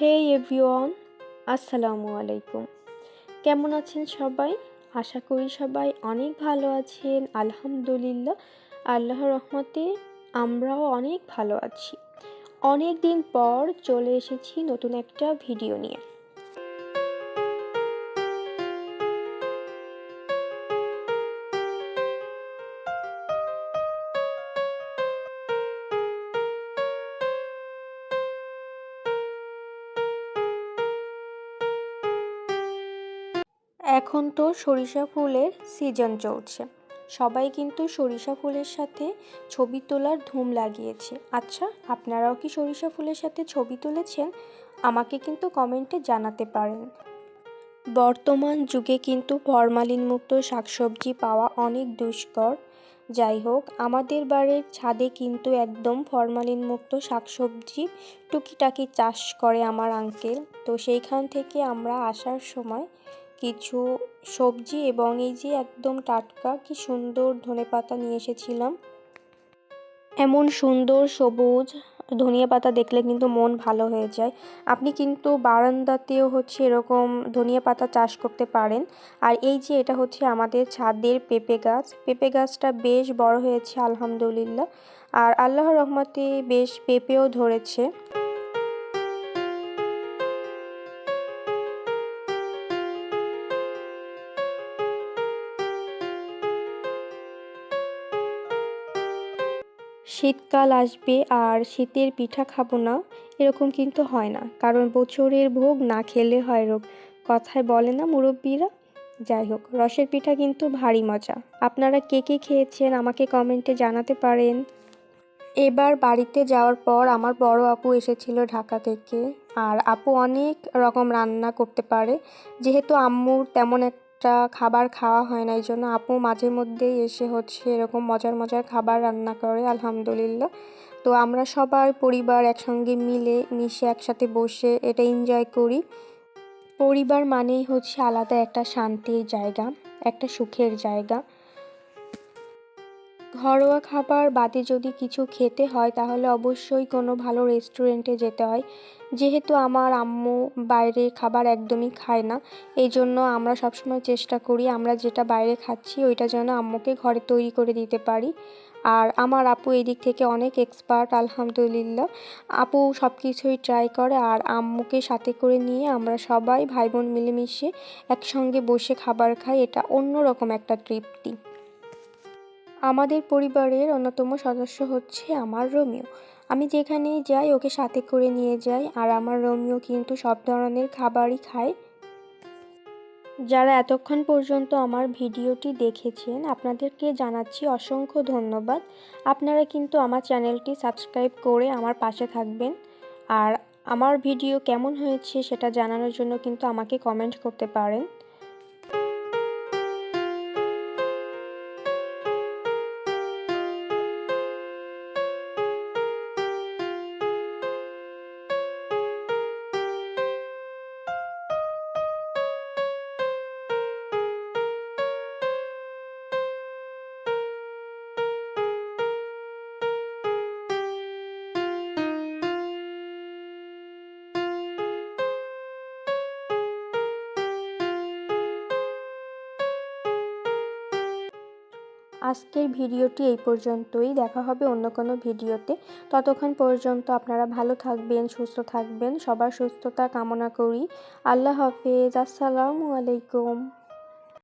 হে everyone, আসসালামু আলাইকুম। কেমন আছেন সবাই? আশা করি সবাই অনেক ভালো আছেন, আলহামদুলিল্লাহ। আল্লাহ রহমতে আমরাও অনেক ভালো আছি। অনেক দিন পর চলে এসেছি নতুন একটা ভিডিও নিয়ে। এখন তো সরিষা ফুলের সিজন চলছে। সবাই কিন্তু সরিষা ফুলের সাথে ছবি তোলার ধুম লাগিয়েছে। আচ্ছা আপনারাও কি সরিষা ফুলের সাথে ছবি তুলেছেন? আমাকে কিন্তু কমেন্টে জানাতে পারেন। বর্তমান যুগে কিন্তু ফরমালিন মুক্ত শাকসবজি পাওয়া অনেক দুষ্কর। যাই হোক, আমাদের বাড়ির ছাদে কিন্তু একদম ফরমালিন মুক্ত শাকসবজি টুকিটাকি চাষ করে আমার আঙ্কেল তো সেইখান থেকে আমরা আসার সময় কিছু সবজি এবং এই যে একদম টাটকা, কি সুন্দর ধনে পাতা নিয়ে এসেছিলাম। এমন সুন্দর সবুজ ধনিয়া পাতা দেখলে কিন্তু মন ভালো হয়ে যায়। আপনি কিন্তু বারান্দাতেও হচ্ছে এরকম ধনিয়া পাতা চাষ করতে পারেন। আর এই যে এটা হচ্ছে আমাদের ছাদের পেঁপে গাছ। পেঁপে গাছটা বেশ বড় হয়েছে, আলহামদুলিল্লাহ। আর আল্লাহর রহমতে বেশ পেঁপেও ধরেছে। শীতকাল আসবে আর শীতের পিঠা খাব না, এরকম কিন্তু হয় না। কারণ বছরের ভোগ না খেলে হয় রোগ। কথায় বলে না মুরব্বীরা? যাই হোক, রসের পিঠা কিন্তু ভারী মজা। আপনারা কে কে খেয়েছেন আমাকে কমেন্টে জানাতে পারেন। এবার বাড়িতে যাওয়ার পর আমার বড় আপু এসেছিল ঢাকা থেকে। আর আপু অনেক রকম রান্না করতে পারে। যেহেতু আম্মুর তেমন এক একটা খাবার খাওয়া হয় না এই জন্য আপু মাঝে মধ্যেই এসে হচ্ছে এরকম মজার মজার খাবার রান্না করে, আলহামদুলিল্লাহ। তো আমরা সবার পরিবার একসঙ্গে মিলে, মিশে একসাথে বসে এটা এনজয় করি। পরিবার মানেই হচ্ছে আলাদা একটা শান্তির জায়গা, একটা সুখের জায়গা। ঘরোয়া খাবার বাদে যদি কিছু খেতে হয়, তাহলে অবশ্যই কোনো ভালো রেস্টুরেন্টে যেতে হয়। যেহেতু আমার আম্মু বাইরে খাবার একদমই খায় না, এই জন্য আমরা সবসময় চেষ্টা করি আমরা যেটা বাইরে খাচ্ছি ওইটা যেন আম্মুকে ঘরে তৈরি করে দিতে পারি। আর আমার আপু এই দিক থেকে অনেক এক্সপার্ট আলহামদুলিল্লাহ। আপু সব কিছুই ট্রাই করে আর আম্মুকে সাথে করে নিয়ে আমরা সবাই ভাই বোন মিলেমিশে একসঙ্গে বসে খাবার খাই, এটা অন্যরকম একটা তৃপ্তি। আমাদের পরিবারের অন্যতম সদস্য হচ্ছে আমার রোমিও। আমি যেখানেই যাই, ওকে সাথে করে নিয়ে যাই, আর আমার রোমিও কিন্তু সব ধরনের খাবারই খায়। যারা এতক্ষণ পর্যন্ত আমার ভিডিওটি দেখেছেন, আপনাদেরকে জানাচ্ছি অসংখ্য ধন্যবাদ। আপনারা কিন্তু আমার চ্যানেলটি সাবস্ক্রাইব করে আমার পাশে থাকবেন। আর আমার ভিডিও কেমন হয়েছে সেটা জানানোর জন্য কিন্তু আমাকে কমেন্ট করতে পারেন। আজকের ভিডিওটি এই পর্যন্তই। দেখা হবে অন্য কোনো ভিডিওতে। ততক্ষণ পর্যন্ত আপনারা ভালো থাকবেন, সুস্থ থাকবেন। সবার সুস্থতা কামনা করি। আল্লাহ হাফেজ। আসসালামু আলাইকুম।